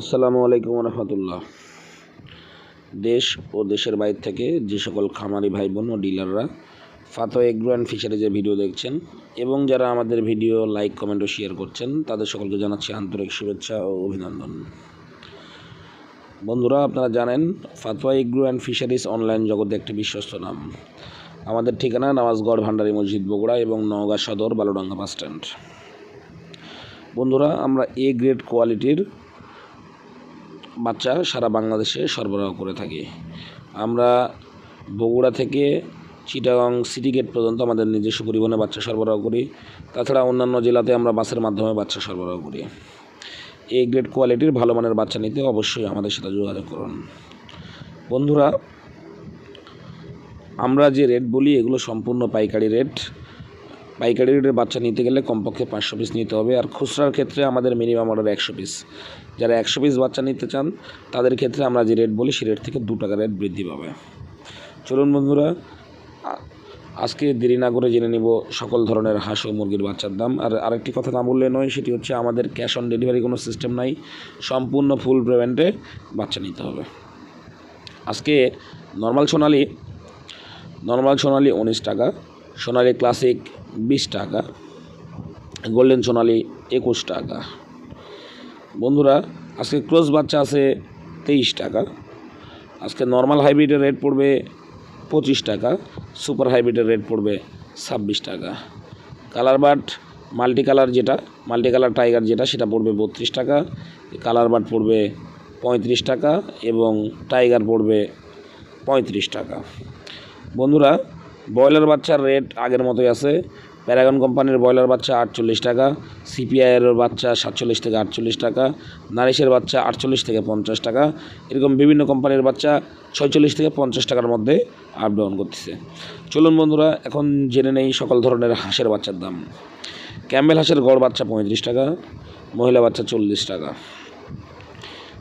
আসসালামু আলাইকুম রহমতুল্লাহ দেশ ও দেশের বাইরে থেকে যে সকল খামারি ভাই বোন ও ডিলাররা ফাতো এগ্রো অ্যান্ড ফিশারিজের ভিডিও দেখছেন এবং যারা আমাদের ভিডিও লাইক, কমেন্ট ও শেয়ার করছেন, তাদের সকলকে জানাচ্ছি আন্তরিক শুভেচ্ছা ও অভিনন্দন। বন্ধুরা, আপনারা জানেন Fatua agro and fisheries online জগতে একটি বিশ্বস্ত নাম। আমাদের ঠিকানা নওয়াজগড় ভান্ডারী মসজিদ বগুড়া এবং নওগাঁ সদর বালুডাঙ্গা বাস স্ট্যান্ড বন্ধুরা, আমরা এ গ্রেড কোয়ালিটির বাচ্চা সারা বাংলাদেশে সরবরাহ করে থাকি। আমরা বগুড়া থেকে চিটাগং সিটি গেট পর্যন্ত আমাদের নিজস্ব পরিবহনে বাচ্চা সরবরাহ করি। তাছাড়া অন্যান্য জেলাতে আমরা বাসের মাধ্যমে বাচ্চা সরবরাহ করি। এ গ্রেড কোয়ালিটির ভালো মানের বাচ্চা নিতে অবশ্যই আমাদের সাথে যোগাযোগ করুন। বন্ধুরা, আমরা যে রেট বলি, এগুলো সম্পূর্ণ পাইকারি রেট পাইকারি রেটের বাচ্চা নিতে গেলে কমপক্ষে পাঁচশো পিস নিতে হবে। আর খুচরার ক্ষেত্রে আমাদের মিনিমাম অর্ডার একশো পিস যারা একশো পিস বাচ্চা নিতে চান, তাদের ক্ষেত্রে আমরা যে রেট বলি সে রেট থেকে দু টাকা রেট বৃদ্ধি পাবে। চলুন বন্ধুরা আজকে দেরি না করে জেনে নিব সকল ধরনের হাঁস ও মুরগির বাচ্চার দাম। আর আরেকটি কথা না বললে নয়, সেটি হচ্ছে আমাদের ক্যাশ অন ডেলিভারি কোনো সিস্টেম নাই। সম্পূর্ণ ফুল পেমেন্টে বাচ্চা নিতে হবে। আজকে নর্মাল সোনালি নর্মাল সোনালি উনিশ টাকা সোনালি ক্লাসিক বিশ টাকা, গোল্ডেন সোনালি একুশ টাকা। বন্ধুরা, আজকে ক্রস বাচ্চা আছে তেইশ টাকা, আজকে নর্মাল হাইব্রিডের রেট পড়বে পঁচিশ টাকা, সুপার হাইব্রিডের রেট পড়বে ছাব্বিশ টাকা। কালার বাট মাল্টি কালার যেটা মাল্টি কালার টাইগার যেটা, সেটা পড়বে বত্রিশ টাকা, কালার বাট পড়বে পঁয়ত্রিশ টাকা এবং টাইগার পড়বে পঁয়ত্রিশ টাকা। বন্ধুরা ব্রয়লার বাচ্চার রেট আগের মতোই আছে। প্যারাগন কোম্পানির ব্রয়লার বাচ্চা আটচল্লিশ টাকা, সিপিআইয়ের বাচ্চা সাতচল্লিশ থেকে আটচল্লিশ টাকা, নারিশের বাচ্চা আটচল্লিশ থেকে পঞ্চাশ টাকা। এরকম বিভিন্ন কোম্পানির বাচ্চা ছয়চল্লিশ থেকে পঞ্চাশ টাকার মধ্যে আপ ডাউন করতেছে। চলুন বন্ধুরা, এখন জেনে নেই সকল ধরনের হাঁসের বাচ্চার দাম। ক্যাম্বেল হাঁসের গড় বাচ্চা পঁয়ত্রিশ টাকা, মহিলা বাচ্চা চল্লিশ টাকা।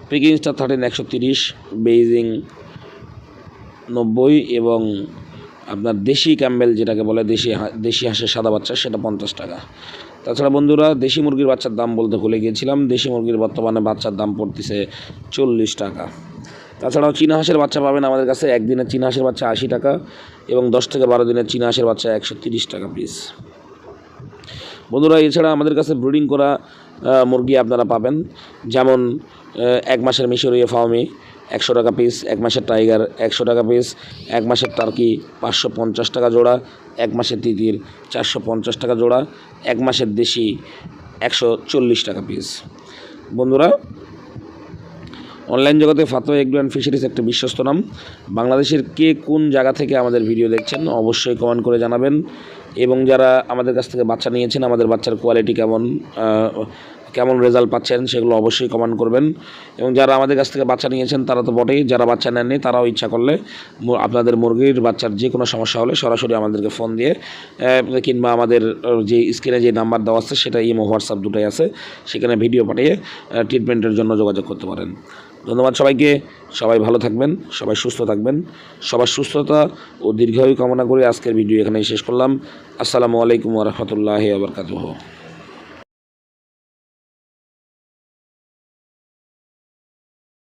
পিকিং স্টার থার্টিন একশো তিরিশ, বেইজিং নব্বই এবং আপনার দেশি ক্যাম্বেল যেটাকে বলে দেশি দেশি হাঁসের সাদা বাচ্চা, সেটা পঞ্চাশ টাকা। তাছাড়া বন্ধুরা, দেশি মুরগির বাচ্চার দাম বলতে ভুলে গিয়েছিলাম। দেশি মুরগির বর্তমানে বাচ্চার দাম পড়তেছে চল্লিশ টাকা। তাছাড়াও চীনা হাঁসের বাচ্চা পাবেন আমাদের কাছে। একদিনের চীনা হাঁসের বাচ্চা আশি টাকা এবং দশ থেকে বারো দিনের চীনা হাঁসের বাচ্চা একশো তিরিশ টাকা পিস বন্ধুরা, এছাড়া আমাদের কাছে ব্রিডিং করা মুরগি আপনারা পাবেন। যেমন এক মাসের মিশরীয় ফার্মি একশো টাকা পিস এক মাসের টাইগার একশো টাকা পিস এক মাসের টার্কি পাঁচশো পঞ্চাশ টাকা জোড়া, এক মাসের তিতির চারশো পঞ্চাশ টাকা জোড়া, এক মাসের দেশি একশো চল্লিশ টাকা পিস বন্ধুরা অনলাইন জগতে ফাতোয়া এগ্রো অ্যান্ড ফিশারিজ একটা বিশ্বস্ত নাম। বাংলাদেশের কে কোন জায়গা থেকে আমাদের ভিডিও দেখছেন, অবশ্যই কমেন্ট করে জানাবেন। এবং যারা আমাদের কাছ থেকে বাচ্চা নিয়েছেন, আমাদের বাচ্চার কোয়ালিটি কেমন কেমন রেজাল্ট পাচ্ছেন সেগুলো অবশ্যই কমেন্ট করবেন। এবং যারা আমাদের কাছ থেকে বাচ্চা নিয়েছেন, তারা তো বটেই। যারা বাচ্চা নেননি, তারাও ইচ্ছা করলে আপনাদের মুরগির বাচ্চার যে কোনো সমস্যা হলে সরাসরি আমাদেরকে ফোন দিয়ে কিংবা আমাদের যে স্ক্রিনে যে নাম্বার দেওয়া আছে, সেটা ইমো হোয়াটসঅ্যাপ দুটোই আছে। সেখানে ভিডিও পাঠিয়ে ট্রিটমেন্টের জন্য যোগাযোগ করতে পারেন। ধন্যবাদ সবাইকে। সবাই ভালো থাকবেন, সবাই সুস্থ থাকবেন। সবার সুস্থতা ও দীর্ঘায়ু কামনা করে আজকের ভিডিও এখানেই শেষ করলাম। আসসালামু আলাইকুম রহমতুল্লাহ আবরকাতুহ